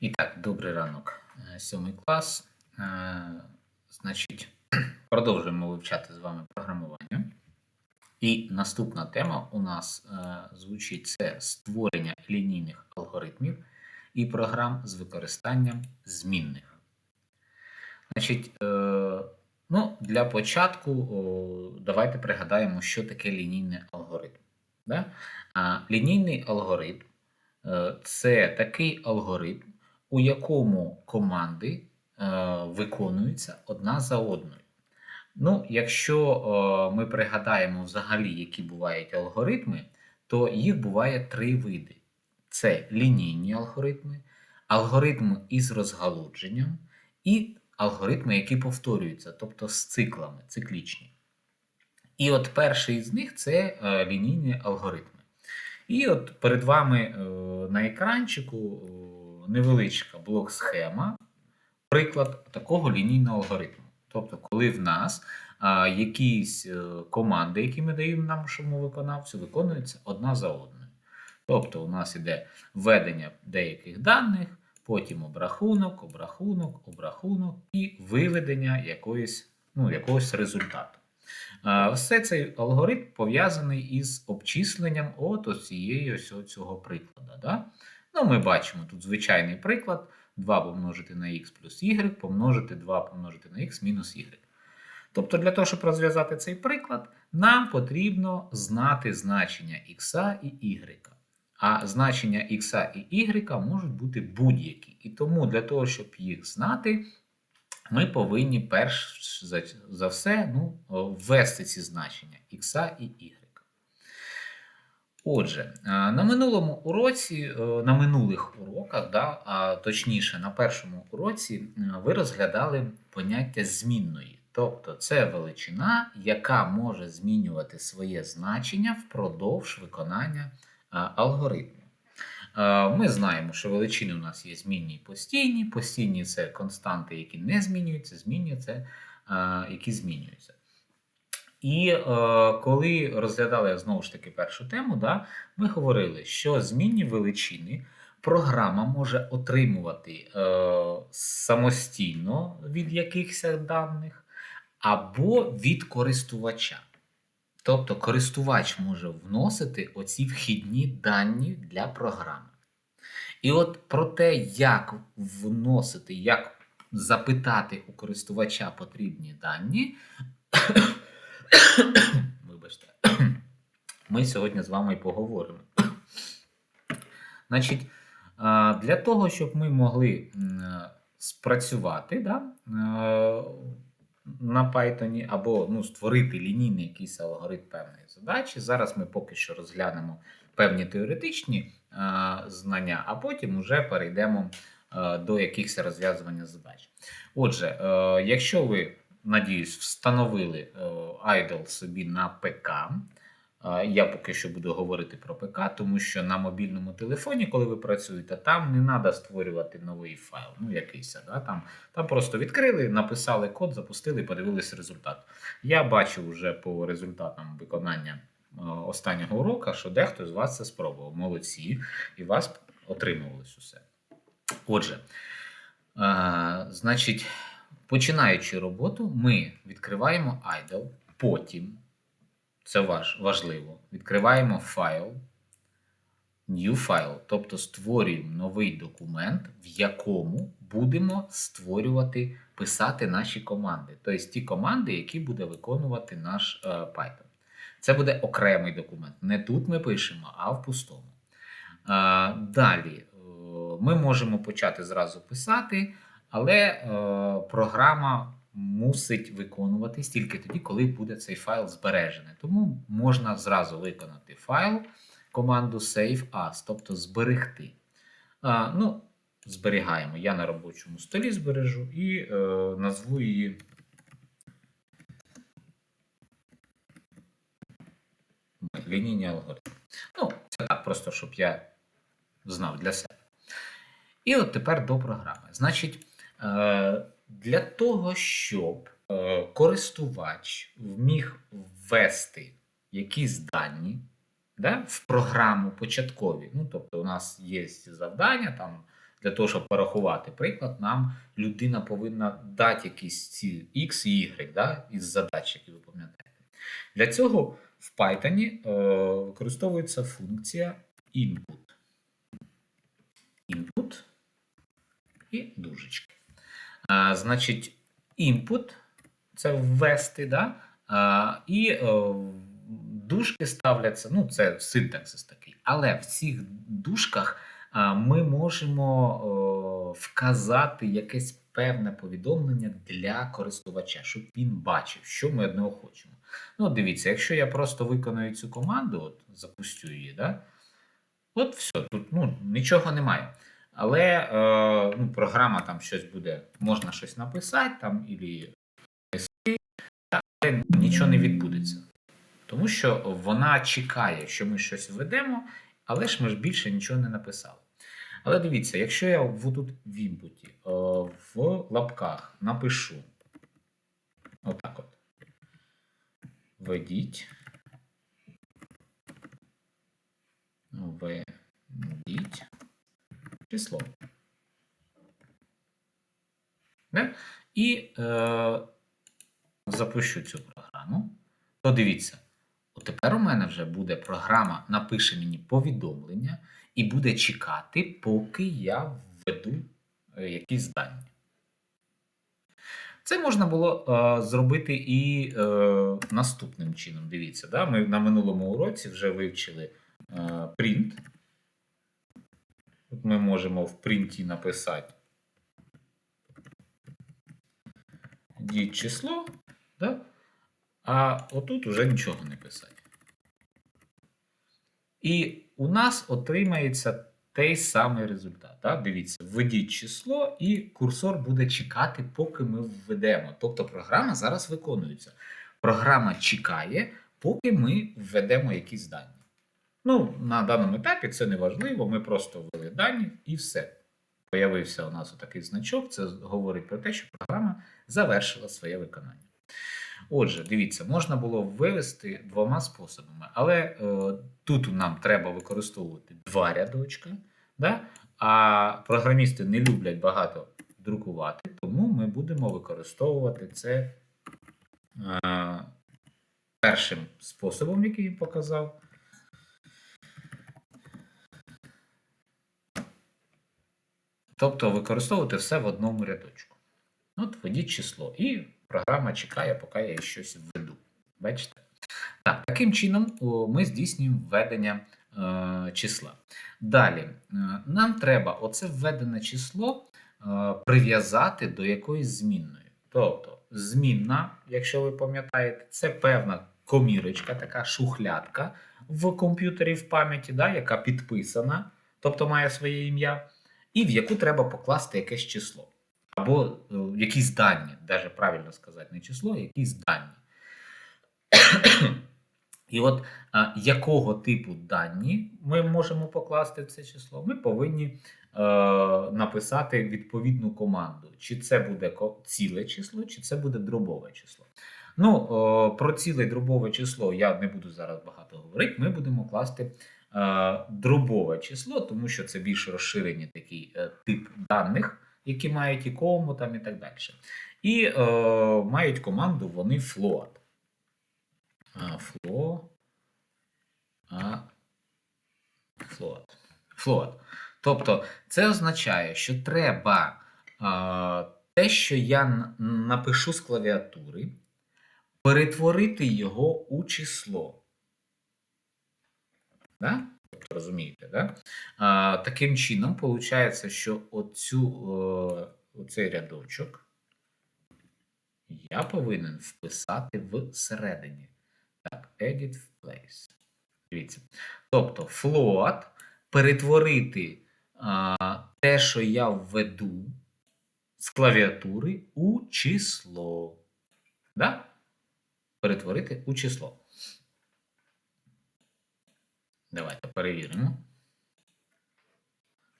І так, добрий ранок, Е, сьомий клас. Е, Значить, продовжуємо вивчати з вами програмування. І наступна тема у нас е, звучить це створення лінійних алгоритмів і програм з використанням змінних. Значить, е, ну, для початку давайте пригадаємо, що таке лінійний алгоритм. Лінійний алгоритм е, це такий алгоритм, у якому команди е, виконуються одна за одною. Ну, якщо е, ми пригадаємо взагалі, які бувають алгоритми, то їх буває три види: це лінійні алгоритми, алгоритми із розгалудженням і алгоритми, які повторюються, тобто з циклами, циклічні. І от перший з них це е, лінійні алгоритми. І от перед вами е, на екранчику е, невеличка блок-схема, приклад такого лінійного алгоритму. Тобто, коли в нас а, якісь е, команди, які ми даємо нашому виконавцю, виконуються одна за одною. Тобто, у нас іде введення деяких даних, потім обрахунок, обрахунок, обрахунок і виведення якоїсь, ну, якогось результату. Все цей алгоритм пов'язаний із обчисленням от ось ось цього прикладу. Да? Ну, ми бачимо тут звичайний приклад. 2 помножити на х плюс y, помножити 2 помножити на х мінус y. Тобто, для того, щоб розв'язати цей приклад, нам потрібно знати значення х і y. А значення х і y можуть бути будь-які. І тому для того, щоб їх знати, ми повинні перш за, все ну, ввести ці значення х і y. Отже, е, на минулому уроці, е, на минулих уроках, да, а точніше, на першому уроці, е, ви розглядали поняття змінної. Тобто це величина, яка може змінювати своє значення впродовж виконання алгоритму. Ми знаємо, що величини у нас є змінні і постійні. Постійні це константи, які не змінюються, змінні це які змінюються. І е, коли розглядали знову ж таки першу тему, да, ми говорили, що змінні величини програма може отримувати е, самостійно від якихось даних або від користувача. Тобто користувач може вносити оці вхідні дані для програми. І от про те, як вносити, як запитати у користувача потрібні дані. Вибачте, ми сьогодні з вами і поговоримо. Значить, для того, щоб ми могли спрацювати да, на Python або ну, створити лінійний якийсь алгоритм певної задачі, зараз ми поки що розглянемо певні теоретичні знання, а потім вже перейдемо до якихось розв'язування задач. Отже, якщо ви надіюсь, встановили е, Idle собі на ПК. Я поки що буду говорити про ПК, тому що на мобільному телефоні, коли ви працюєте, там не треба створювати новий файл. Ну, якийсь, да? там там просто відкрили, написали код, запустили, подивилися результат. Я бачу вже по результатам виконання е, останнього уроку, що дехто з вас це спробував. Молодці, і у вас отримувалось усе. Отже, а, значить. Починаючи роботу, ми відкриваємо idle, потім, це важ, важливо, відкриваємо файл, new file, тобто створюємо новий документ, в якому будемо створювати, писати наші команди. Тобто ті команди, які буде виконувати наш е, Python. Це буде окремий документ. Не тут ми пишемо, а в пустому. Е, далі е, ми можемо почати зразу писати. Але е, програма мусить виконуватись тільки тоді, коли буде цей файл збережений. Тому можна зразу виконати файл команду Save As, тобто зберегти. А, ну, Зберігаємо. Я на робочому столі збережу і е, назву її. Лінійний алгоритм. Ну, це так, просто щоб я знав для себе. І от тепер до програми. Значить. Е, для того, щоб е, користувач вміг ввести якісь дані да, в програму початкові. Ну, Тобто, у нас є завдання, там для того, щоб порахувати приклад, нам людина повинна дати якісь ці X і Y да, із задач, які ви пам'ятаєте. Для цього в Python е, використовується функція input. Input і дужечки. Значить, input це ввести, да? а, і е, дужки ставляться, ну, це синтаксис такий. Але в цих дужках а, ми можемо о, вказати якесь певне повідомлення для користувача, щоб він бачив, що ми від нього хочемо. Ну, дивіться, якщо я просто виконую цю команду, от запустю її, да? от все, тут ну, нічого немає. Але е, ну, програма там щось буде, можна щось написати там, і але нічого не відбудеться. Тому що вона чекає, що ми щось введемо, але ж ми ж більше нічого не написали. Але дивіться, якщо я тут в імпуті, е, в лапках напишу отак от. Введіть число. Да? І е, запущу цю програму, то дивіться, от тепер у мене вже буде програма, напише мені повідомлення і буде чекати, поки я введу е, якісь дані. Це можна було е, зробити і е, наступним чином. Дивіться, да? ми на минулому уроці вже вивчили е, print. Тут ми можемо в принті написати діть число, да? а отут уже нічого не писати. І у нас отримається той самий результат. Да? Дивіться, введіть число, і курсор буде чекати, поки ми введемо. Тобто програма зараз виконується. Програма чекає, поки ми введемо якісь дані. Ну, на даному етапі це не важливо, ми просто ввели дані і все. Появився у нас отакий значок, це говорить про те, що програма завершила своє виконання. Отже, дивіться, можна було вивести двома способами, але е, тут нам треба використовувати два рядочка, да? а програмісти не люблять багато друкувати, тому ми будемо використовувати це е, першим способом, який я показав. Тобто використовувати все в одному рядочку. От введіть число. І програма чекає, поки я щось введу. Бачите? Так, таким чином ми здійснюємо введення е, числа. Далі, е, нам треба оце введене число е, прив'язати до якоїсь змінної. Тобто, змінна, якщо ви пам'ятаєте, це певна комірочка, така шухлядка в комп'ютері в пам'яті, да, яка підписана, тобто має своє ім'я, і в яку треба покласти якесь число. Або е, якісь дані, навіть правильно сказати, не число, а якісь дані. І от а, якого типу дані ми можемо покласти в це число, ми повинні е, написати відповідну команду. Чи це буде ціле число, чи це буде дробове число. Ну, е, про ціле дробове число я не буду зараз багато говорити. Ми будемо класти дробове число, тому що це більш розширений такий е, тип даних, які мають і кому там і так далі. І е, мають команду вони float. Float. Float. Float. Тобто, це означає, що треба а, те, що я напишу з клавіатури, перетворити його у число. Да? Розумієте, да? А, таким чином, виходить, що оцю, оцей рядочок я повинен вписати всередині. Так, edit в place. Дивіться. Тобто, float перетворити а, те, що я введу з клавіатури у число. Да? Перетворити у число. Давайте перевіримо.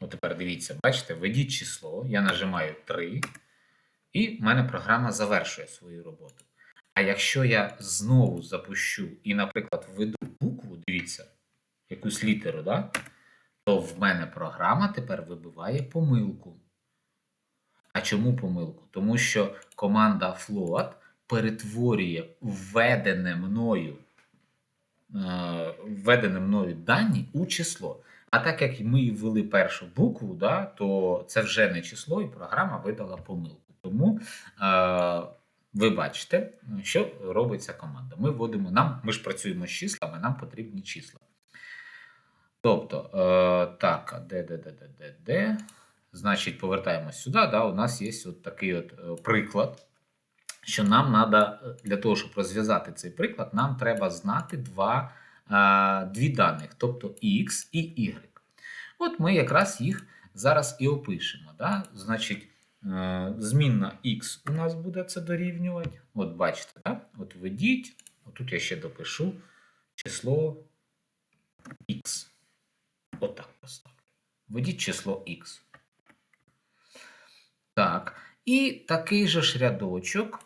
Ну, тепер дивіться, бачите, введіть число, я нажимаю 3, і в мене програма завершує свою роботу. А якщо я знову запущу і, наприклад, введу букву, дивіться, якусь літеру, да? то в мене програма тепер вибиває помилку. А чому помилку? Тому що команда float перетворює введене мною, е, введене мною дані у число. А так як ми ввели першу букву, да, то це вже не число, і програма видала помилку. Тому е, ви бачите, що робиться команда. Ми вводимо нам, ми ж працюємо з числами, нам потрібні числа. Тобто, е, так, де, де, де, де, де, де? Значить, повертаємось сюди. Да, У нас є от такий от е, приклад, що нам треба, для того, щоб розв'язати цей приклад, нам треба знати два, е, дві даних, тобто X і Y. От ми якраз їх зараз і опишемо. Да? Значить, е, змінна X у нас буде це дорівнювати. От бачите, да? от введіть, отут я ще допишу число X. Отак поставлю. Введіть число X. Так. І такий же ж рядочок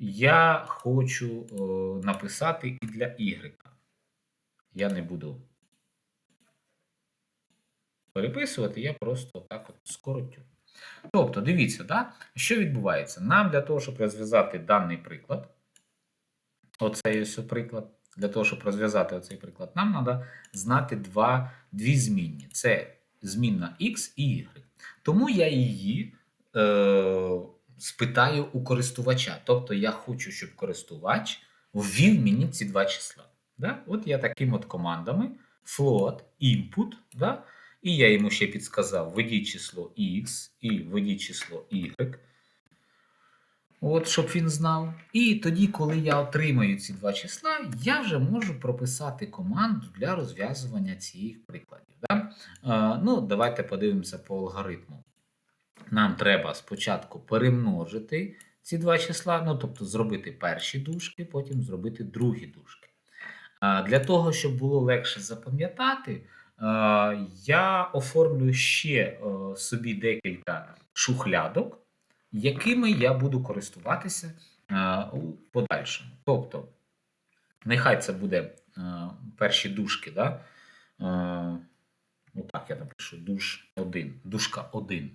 я хочу е, написати і для Y. Я не буду переписувати, я просто так от скоротю. Тобто, дивіться, да? що відбувається? Нам для того, щоб розв'язати даний приклад, оцей ось приклад, для того, щоб розв'язати оцей приклад, нам треба знати два, дві змінні. Це змінна X і Y. Тому я її е, спитаю у користувача. Тобто я хочу, щоб користувач ввів мені ці два числа. Да? От я такими от командами float, input, да? і я йому ще підсказав: введіть число X і введіть число Y. От, щоб він знав. І тоді, коли я отримаю ці два числа, я вже можу прописати команду для розв'язування цих прикладів. Да? Е, ну, Давайте подивимося по алгоритму. Нам треба спочатку перемножити ці два числа, ну, тобто зробити перші дужки, потім зробити другі дужки. Для того, щоб було легше запам'ятати, я оформлю ще е, собі декілька шухлядок якими я буду користуватися е, у подальшому. Тобто, нехай це буде е, перші дужки, да? Отак я напишу душ 1, дужка 1.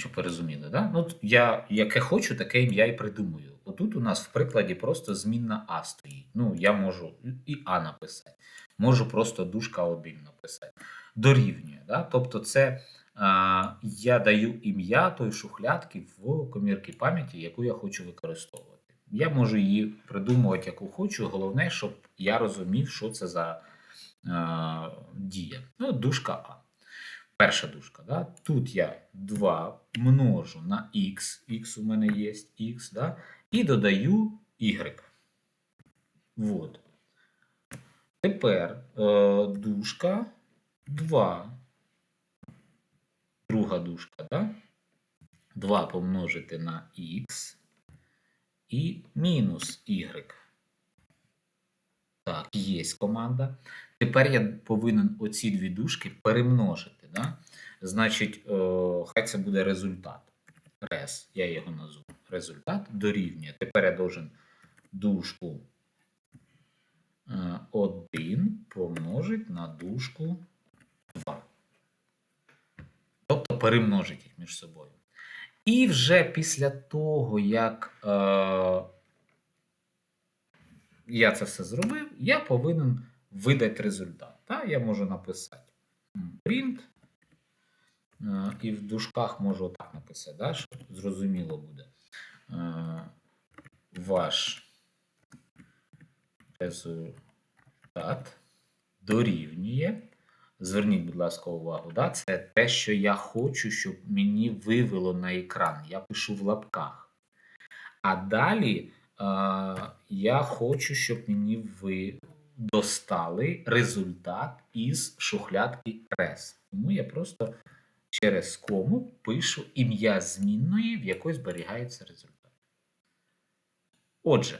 Щоб ви розуміли, да? Ну, я яке хочу, таке ім'я і придумую. Отут у нас в прикладі просто змінна А стоїть. Ну, я можу і А написати. Можу просто дужка 1 написати. Дорівнює. Да? Тобто, це а, я даю ім'я тої шухлядки в комірки пам'яті, яку я хочу використовувати. Я можу її придумувати, яку хочу. Головне, щоб я розумів, що це за а, дія. Ну, дужка А. Перша дужка. Да? Тут я 2 множу на х, х у мене є х, да? і додаю y. Вот. Тепер е, дужка 2 друга дужка, да? 2 помножити на х і мінус y. Так, є команда. Тепер я повинен оці дві дужки перемножити. Да? Значить, о, хай це буде результат. Рез, я його назву. Результат дорівнює. Тепер я должен дужку 1 помножити на дужку 2 тобто перемножить їх між собою. І вже після того, як е, я це все зробив, я повинен видати результат. Так? Я можу написати print, е, і в дужках можу отак написати, да? щоб зрозуміло буде. Е, ваш результат дорівнює. Зверніть, будь ласка, увагу. Да? Це те, що я хочу, щоб мені вивело на екран. Я пишу в лапках. А далі е, я хочу, щоб мені ви достали результат із шухлядки RES. Тому я просто через кому пишу ім'я змінної, в якої зберігається результат. Отже,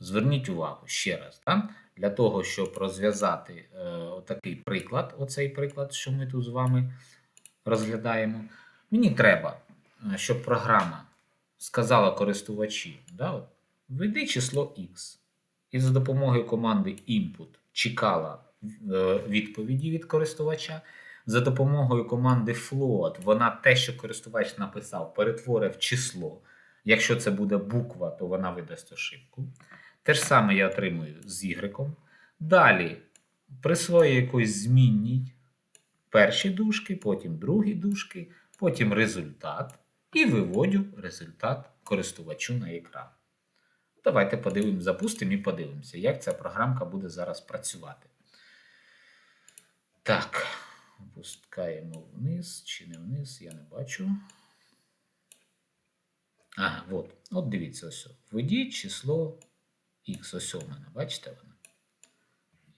зверніть увагу ще раз. Да? Для того, щоб розв'язати е, такий приклад, оцей приклад, що ми тут з вами розглядаємо, мені треба, е, щоб програма сказала користувачі, да, введи число X. І за допомогою команди input чекала е, відповіді від користувача. За допомогою команди float вона те, що користувач написав, перетворить в число. Якщо це буде буква, то вона видасть ошибку. Те ж саме я отримую з Y. Далі присвоюю якусь змінній перші дужки, потім другі дужки, потім результат і виводю результат користувачу на екран. Давайте подивимо, запустимо і подивимося, як ця програмка буде зараз працювати. Так, опускаємо вниз чи не вниз, я не бачу. Ага, от. От дивіться, ось. Введіть число X, ось у мене, бачите воно?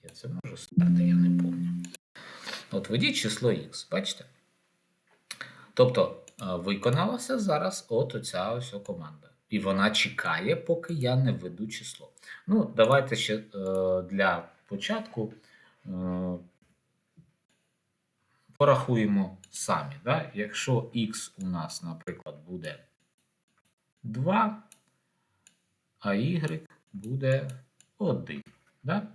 Я це можу стати, я не пам'ятаю. От введіть число X, бачите? Тобто е, виконалася зараз от оця ось команда. І вона чекає, поки я не введу число. Ну, давайте ще е, для початку е, порахуємо самі. Да? Якщо X у нас, наприклад, буде 2, а Y буде 1. Да?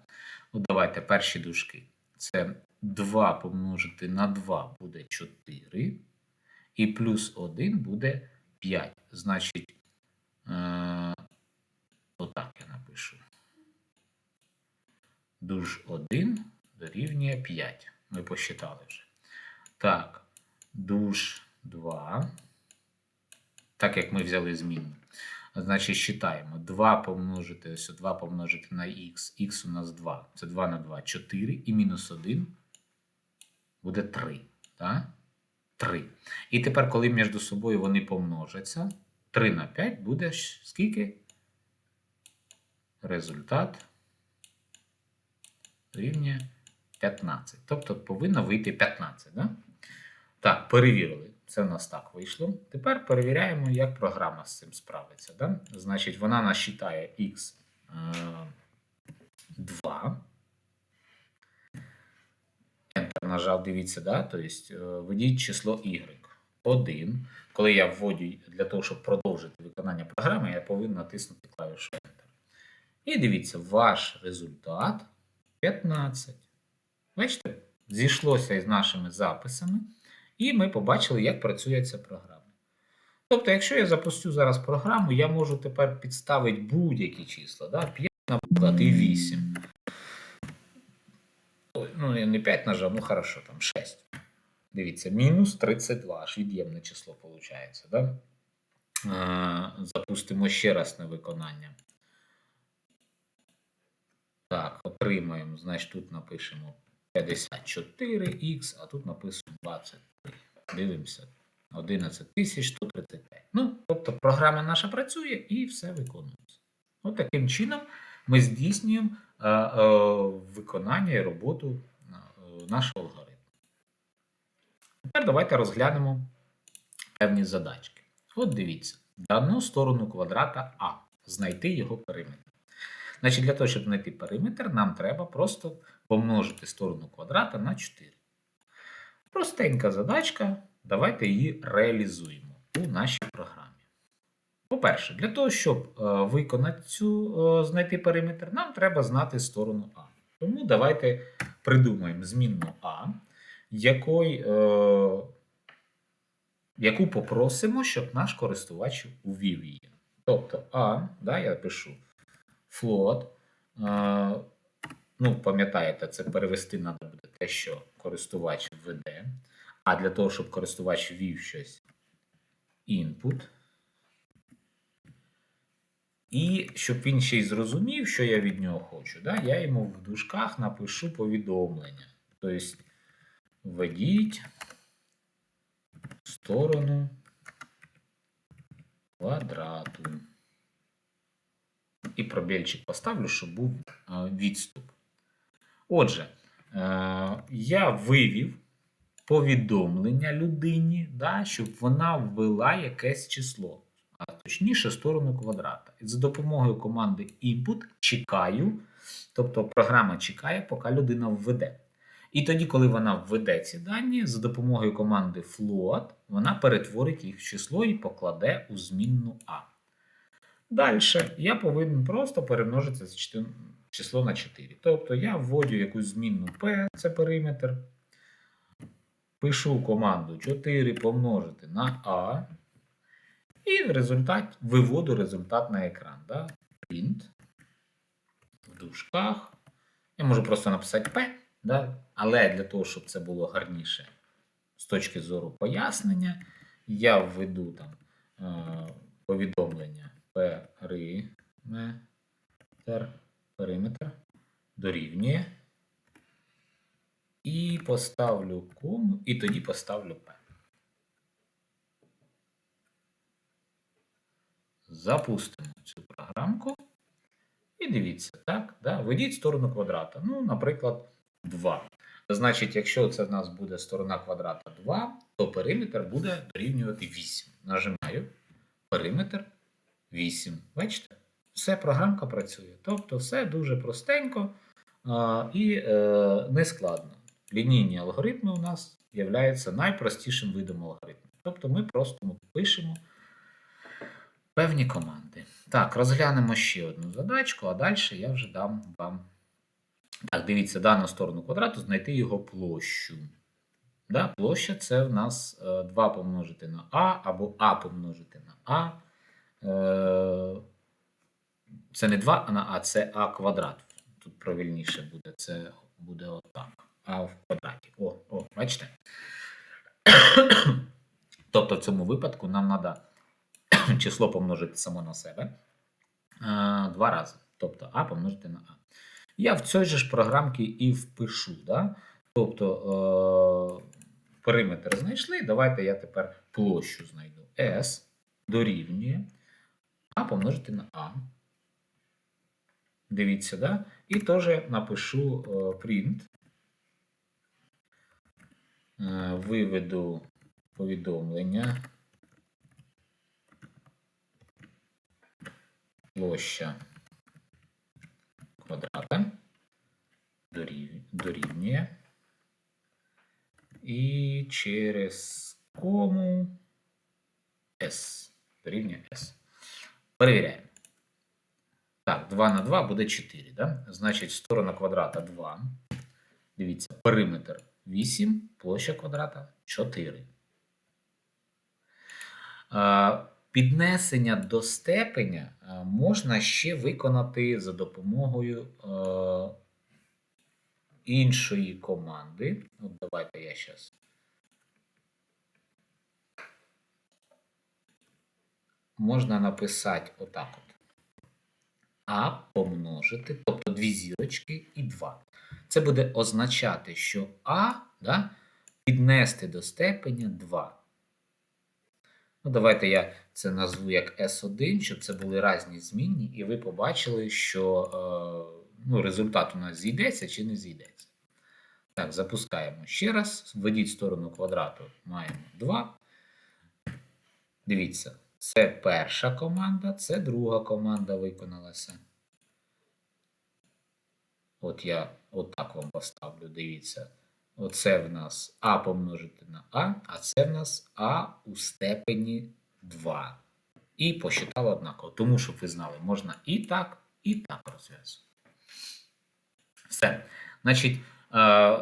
От давайте перші дужки. Це 2 помножити на 2 буде 4. І плюс 1 буде 5. Значить, е, отак я напишу. Дуж 1 дорівнює 5. Ми посчитали вже. Так, дуж 2. Так як ми взяли змінну. Значить, считаємо. 2 помножити, ось 2 помножити на х. Х у нас 2. Це 2 на 2 4. І мінус 1 буде 3. Так? 3. І тепер, коли між собою вони помножаться, 3 на 5 буде скільки? Результат рівня 15. Тобто повинно вийти 15. Да? Так, перевірили. Це в нас так вийшло. Тепер перевіряємо, як програма з цим справиться. Да? Значить, вона нас считає x 2. Enter нажав, дивіться, да? тобто введіть число y 1. Коли я вводю для того, щоб продовжити виконання програми, я повинен натиснути клавішу Enter. І дивіться, ваш результат 15. Бачите, зійшлося із нашими записами. І ми побачили, як працює ця програма. Тобто, якщо я запустю зараз програму, я можу тепер підставити будь-які числа. Да? 5, наприклад, і 8. Ну, я не 5 нажав, ну хорошо, там 6. Дивіться, мінус 32, аж від'ємне число виходить. Да? Запустимо ще раз на виконання. Так, отримаємо. Значить, тут напишемо 54х, а тут написано 23. Дивимося. 11135. Ну, тобто програма наша працює і все виконується. От таким чином ми здійснюємо е, е, виконання і роботу е, нашого алгоритму. Тепер давайте розглянемо певні задачки. От дивіться, дану сторону квадрата А. Знайти його периметр. Значить, для того, щоб знайти периметр, нам треба просто помножити сторону квадрата на 4. Простенька задачка. Давайте її реалізуємо у нашій програмі. По-перше, для того, щоб е, виконати цю е, знайти периметр, нам треба знати сторону А. Тому давайте придумаємо змінну А, якої, е, яку попросимо, щоб наш користувач увів її. Тобто А, да, я пишу float. Е, ну, пам'ятаєте, це перевести треба буде те, що користувач введе. А для того, щоб користувач ввів щось input. І щоб він ще й зрозумів, що я від нього хочу, да, я йому в дужках напишу повідомлення. Тобто, введіть сторону квадрату. І пробільчик поставлю, щоб був відступ. Отже, я вивів повідомлення людині, да, щоб вона ввела якесь число, а точніше сторону квадрата. І за допомогою команди input чекаю, тобто програма чекає, поки людина введе. І тоді, коли вона введе ці дані, за допомогою команди float, вона перетворить їх в число і покладе у змінну А. Далі я повинен просто перемножити число на 4. Тобто я вводю якусь змінну P, це периметр. Пишу команду 4 помножити на А. І результат виводу результат на екран. Да? Print. В дужках. Я можу просто написати P, да? але для того, щоб це було гарніше з точки зору пояснення, я введу там е, повідомлення периметр, периметр дорівнює. І поставлю кому, і тоді поставлю P. Запустимо цю програмку. І дивіться, так, да, введіть сторону квадрата. Ну, наприклад, 2. Значить, якщо це в нас буде сторона квадрата 2, то периметр буде дорівнювати 8. Нажимаю периметр 8. Бачите? Все, програмка працює. Тобто, все дуже простенько а, і е, нескладно. Лінійні алгоритми у нас являються найпростішим видом алгоритму. Тобто ми просто пишемо певні команди. Так, розглянемо ще одну задачку, а далі я вже дам вам. Так, дивіться, дану сторону квадрату знайти його площу. Да, Площа це в нас 2 помножити на А або А помножити на А. Е, Це не 2 на А, це А квадрат. Тут правильніше буде. Це буде отак. А в квадраті. О, о, бачите? Тобто в цьому випадку нам треба число помножити само на себе а, два рази. Тобто А помножити на А. Я в цій же ж програмці і впишу. Да? Тобто е, периметр знайшли. Давайте я тепер площу знайду. S дорівнює А помножити на А. Дивіться, да? І теж напишу е, print. Е, виведу повідомлення. Площа квадрата дорівнює. І через кому S. Дорівнює S. Перевіряємо. Так, 2 на 2 буде 4. Да? Значить, сторона квадрата 2. Дивіться, периметр 8, площа квадрата 4. Піднесення до степеня можна ще виконати за допомогою іншої команди. От давайте я зараз. Можна написати отак от. А помножити, тобто дві зірочки і 2. Це буде означати, що А да, піднести до степеня 2. Ну, давайте я це назву як S1, щоб це були різні змінні, і ви побачили, що е, ну, результат у нас зійдеться чи не зійдеться. Так, запускаємо ще раз. Введіть сторону квадрату, маємо 2. Дивіться, це перша команда, це друга команда виконалася. От я отак вам поставлю, дивіться. Оце в нас А помножити на А, а це в нас А у степені 2. І посчитали однаково. Тому, щоб ви знали, можна і так, і так розв'язувати. Все. Значить, е,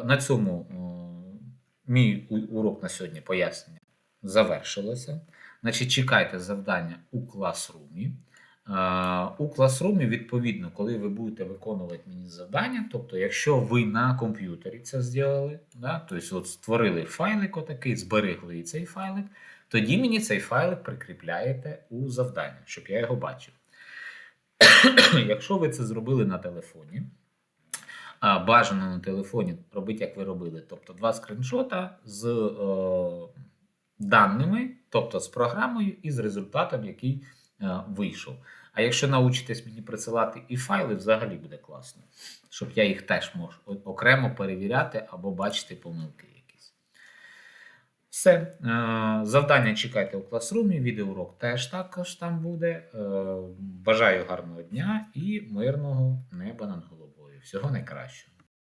на цьому е, мій урок на сьогодні пояснення завершилося. Значить, чекайте завдання у класрумі. Е, У класрумі, відповідно, коли ви будете виконувати мені завдання, тобто, якщо ви на комп'ютері це зробили, да, тобто от створили файлик отакий, зберегли цей файлик, тоді мені цей файлик прикріпляєте у завдання, щоб я його бачив. Якщо ви це зробили на телефоні, а, бажано на телефоні робити, як ви робили, тобто два скріншота з е, даними, тобто з програмою і з результатом, який е, вийшов. А якщо научитесь мені присилати і файли, взагалі буде класно, щоб я їх теж можу окремо перевіряти або бачити помилки якісь. Все. Е, Завдання чекайте у класрумі, відеоурок теж також там буде. Е, Бажаю гарного дня і мирного неба над головою. Всього найкращого.